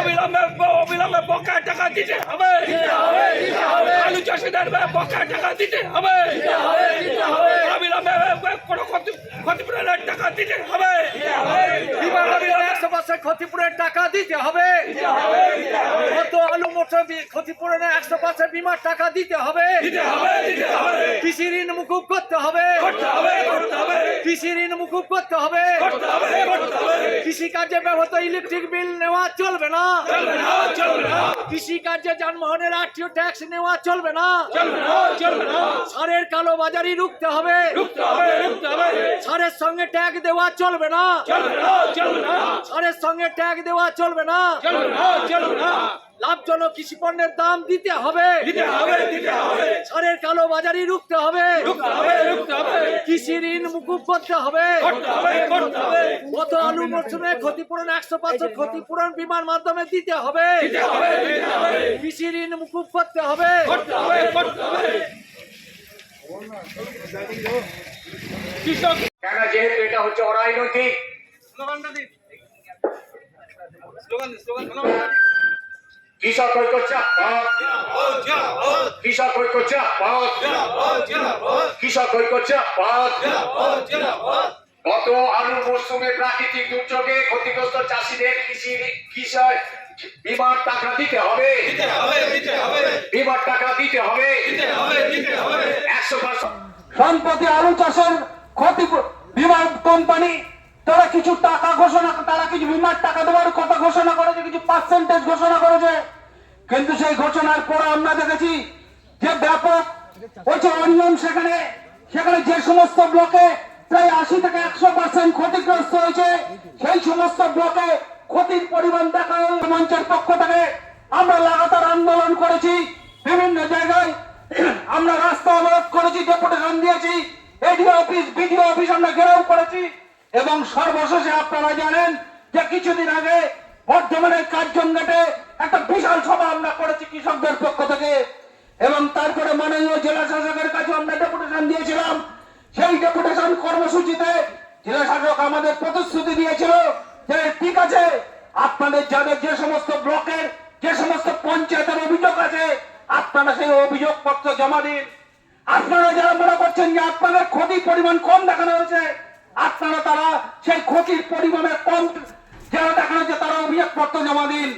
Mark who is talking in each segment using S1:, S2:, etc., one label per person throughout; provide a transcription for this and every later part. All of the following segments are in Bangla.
S1: অবিলম্বে অবিলম্বে বকেয়া টাকা দিতে হবে। আলু চাষিদের বকেয়া টাকা দিতে হবে। অবিলম্বে কোনো ক্ষতিপূরণের টাকা দিতে হবে।
S2: পার্সেন্ট ক্ষতিপূরণের টাকা দিতে হবে। কত আলু মোটর বি- ক্ষতিপূরণের একশো পার্সেন্ট বিমার টাকা দিতে হবে। কৃষি ঋণ মুকুব করতে হবে। কৃষি ঋণ মুকুব করতে হবে। কৃষি কার্যে ব্যবহৃত ইলেকট্রিক বিল নেওয়া চলবে না। কৃষি কার্যে যানবাহনের আরটিও ট্যাক্স নেওয়া চলবে না। সারের কালো বাজারি রুখতে হবে সারের সঙ্গে ট্যাগ দেওয়া চলবে না। সারের সঙ্গে ট্যাগ দেওয়া চলবে না।
S1: চলবে চলবে না।
S2: লাভজনক কৃষি পণ্যের দাম দিতে হবে।
S1: দিতে হবে দিতে হবে।
S2: সারের কালো বাজারি রুখতে হবে।
S1: রুখতে হবে রুখতে হবে।
S2: কৃষি ঋণ মুকুব করতে হবে।
S1: করতে হবে করতে হবে।
S2: গত আলু মরশুমে ক্ষতিপূরণ একশো পার্সেন্ট ক্ষতিপূরণ বিমার মাধ্যমে দিতে হবে।
S1: দিতে হবে দিতে হবে।
S2: কৃষি ঋণ মুকুব করতে হবে।
S1: করতে হবে করতে হবে। কৃষক
S3: কেন যেহেতু এটা হচ্ছে অরাজনৈতিক? কৃষক ঐক্য চাপাত কৃষক ঐক্য চাপাত কৃষক ঐক্য চাপাত গত আলু মরশুমে প্রাকৃতিক দুর্যোগে ক্ষতিগ্রস্ত চাষিদের কৃষি কৃষক বিমার টাকা দিতে হবে। বিমার টাকা দিতে হবে। একশো পার্সেন্ট
S4: সম্প্রতি আলু চাষের ক্ষতি বিমা কোম্পানি, তারা কিছু টাকা ঘোষণা তারা কিছু বিমার টাকা দেওয়ার কথা ঘোষণা করেছে, কিছু পার্সেন্টেজ ঘোষণা করেছে। কিন্তু সেই ঘোষণার পরে আমরা দেখেছি যে ব্যাপক ওই যে অনিয়ম সেখানে সেখানে যে সমস্ত ব্লকে প্রায় আশি থেকে একশো পার্সেন্ট ক্ষতিগ্রস্ত হয়েছে, সেই সমস্ত ব্লকে ক্ষতির পরিমাণ দেখা মঞ্চের পক্ষ থেকে আমরা লাগাতার আন্দোলন করেছি, বিভিন্ন জায়গায় আমরা রাস্তা অবরোধ করেছি, ডেপুটেশন দিয়েছি, এডিও অফিস, বিডিও অফিস আমরা ঘেরাও করেছি, এবং সর্বশেষে আপনারা জানেন যে কিছুদিন আগে বর্ধমানের কার্জন ঘাটে একটা বিশাল সভা আমরা করেছি কৃষকদের পক্ষ থেকে। এবং তারপরে মাননীয় জেলা শাসকের কাছে আমরা ডেপুটেশন দিয়েছিলাম। সেই ডেপুটেশন কর্মসূচিতে জেলা শাসক আমাদের প্রতিশ্রুতি দিয়েছিল যে, ঠিক আছে, আপনাদের যাদের যে সমস্ত ব্লকের, যে সমস্ত পঞ্চায়েতের অভিযোগ আছে, আপনারা সেই অভিযোগ পত্র জমা দিন। আপনারা যারা মনে করছেন যে আপনাদের ক্ষতির পরিমাণ কম দেখানো হয়েছে, আপনারা তারা সেই ক্ষতির পরিমাণে কম যারা দেখানো হয়েছে তারা পত্র জমা দিন।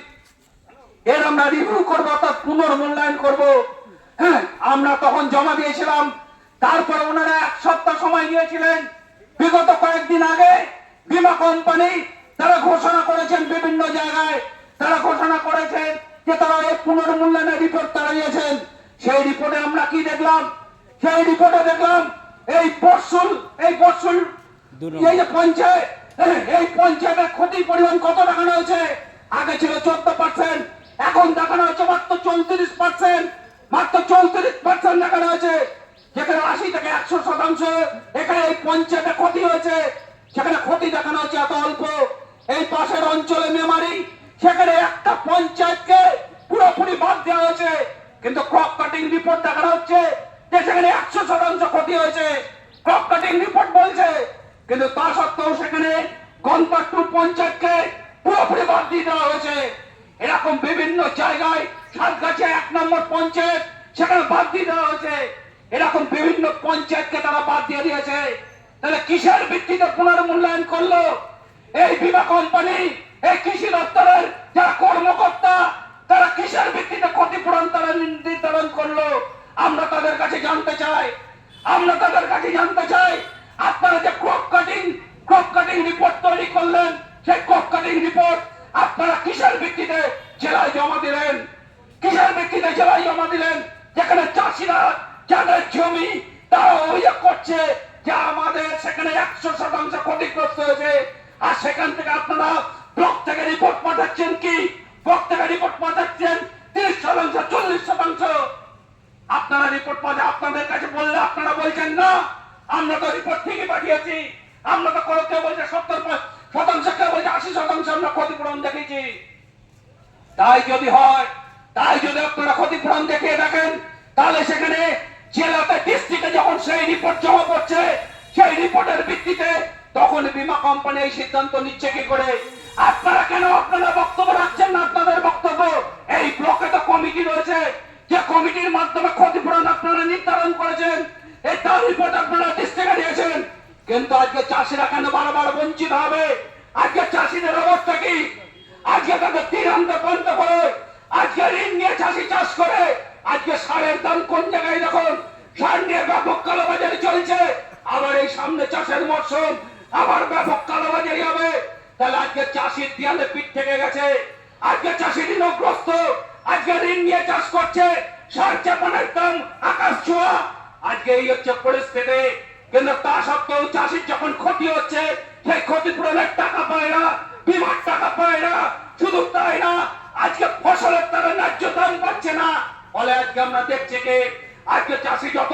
S4: এর আমরা রিভিউ করব অর্থাৎ পুনর্মূল্যায়ন করব। হ্যাঁ আমরা তখন জমা দিয়েছিলাম। তারপরে ওনারা এক সপ্তাহ সময় দিয়েছিলেন বিগত কয়েকদিন আগে বীমা কোম্পানি তারা ঘোষণা করেছেন বিভিন্ন জায়গায়। তারা ঘোষণা করেছেন যে তারা এই পুনর্মূল্যায়নের রিপোর্ট তারা দিয়েছেন সেই রিপোর্টে আমরা কি দেখলাম? সেই রিপোর্টে দেখলাম এই পরশুল এই পরশুল এই যে পঞ্চায়েত এই পঞ্চায়েতের ক্ষতির পরিমাণ কত দেখানো হয়েছে? আগে ছিল চোদ্দ পার্সেন্ট এখন দেখানো হয়েছে মাত্র চৌত্রিশ পার্সেন্ট মাত্র চৌত্রিশ পার্সেন্ট দেখানো হয়েছে। যেখানে আশি থেকে একশো শতাংশ, এখানে এই পঞ্চায়েতে ক্ষতি হয়েছে। সেখানে ক্ষতি দেখানো হচ্ছে এত অল্প। এই পাশের অঞ্চলে মেমারি, সেখানে একটা পঞ্চায়েতকে পুরোপুরি বাদ দেওয়া হয়েছে। কিন্তু ক্রপ কাটিং রিপোর্ট দেখানো হচ্ছে যে সেখানে একশো শতাংশ ক্ষতি হয়েছে। ক্রপ কাটিং রিপোর্ট বলছে। কিন্তু তা সত্ত্বেও সেখানে দেওয়া হয়েছে, এরকম বিভিন্ন পঞ্চায়েতকে তারা বাদ দিয়ে দিয়েছে। তাহলে কিসের ভিত্তিতে পুনর্মূল্যায়ন করল? এই বীমা কোম্পানি, এই কৃষি দপ্তরের যারা কর্মকর্তা, তারা কিসের ভিত্তিতে ক্ষতিপূরণ তারা নির্ধারণ করল? আমরা তাদের কাছে জানতে চাই। আমরা তাদের কাছে জানতে চাই, আপনারা যে crop cutting crop cutting report তৈরি করলেন, সেই ক্রপ কাটিং রিপোর্ট আপনারা কিসের ভিত্তিতে জেলায় জমা দিলেন? কিসের ভিত্তিতে জেলায় জমা দিলেন? যেখানে চাষিরা যাদের জমি তারা অভিযোগ করছে যে আমাদের সেখানে একশো শতাংশ ক্ষতিগ্রস্ত হয়েছে। আর সেখান থেকে আপনারা ব্লক থেকে রিপোর্ট পাঠাচ্ছেন কি? ব্লক থেকে রিপোর্ট পাঠাচ্ছেন তিরিশ শতাংশ, চল্লিশ শতাংশ। আপনারা রিপোর্ট পাঠে আপনাদের কাছে বললে আপনারা বলছেন, না, আমরা তো রিপোর্ট ঠিকই পাঠিয়েছি। আমরা তো কোনো কেউ বলছে সত্তর শতাংশ কেউ বলছে আশি শতাংশ আমরা ক্ষতিপূরণ দেখেছি তাই যদি হয় তাই যদি আপনারা ক্ষতিপূরণ দেখে দেখেন তাহলে সেখানে জেলাতে ডিস্ট্রিক্টে যখন সেই রিপোর্ট জমা পড়ছে, সেই রিপোর্টের ভিত্তিতে তখন বিমা কোম্পানি এই সিদ্ধান্ত নিচ্ছে কি করে? আপনারা কেন আপনারা বক্তব্য রাখছেন না আপনাদের বক্তব্য? এই ব্লকে তো কমিটি রয়েছে। যে কমিটির মাধ্যমে ক্ষতিপূরণ আপনারা নির্ধারণ করেছেন, এই তার রিপোর্ট আপনারা ডিস্ট্রিক্টে দিয়েছেন। কিন্তু আজকে চাষিরা কেন বারবার বঞ্চিত হবে? আজকে চাষিদের অবস্থা কি? আজকে তাদের তীর আনতে বন্ধ করে আজকে ঋণ নিয়ে চাষি চাষ করে, আজকে সারের দাম কোন জায়গায় দেখুন? সার নিয়ে ব্যাপক কালোবাজারি চলছে। আবার এই সামনে চাষের মরশুম, আবার ব্যাপক কালোবাজারি হবে। তাহলে আজকে চাষির দেয়ালে পিঠ থেকে গেছে। আজকে চাষি ঋণগ্রস্ত, আজকে ঋণ নিয়ে চাষ করছে। সার চাপানের দাম আকাশ ছোঁয়া। আজকে এই হচ্ছে পরিস্থিতি। কিন্তু তা সত্ত্বেও চাষির যখন ক্ষতি হচ্ছে, সেই ক্ষতিপূরণের টাকা পায় না, বিমার টাকা পায় না। শুধু তাই না আজকে ফসলের তারা ন্যায্য দাম পাচ্ছে না। ফলে আজকে আমরা দেখছি কি, আজকে চাষি যত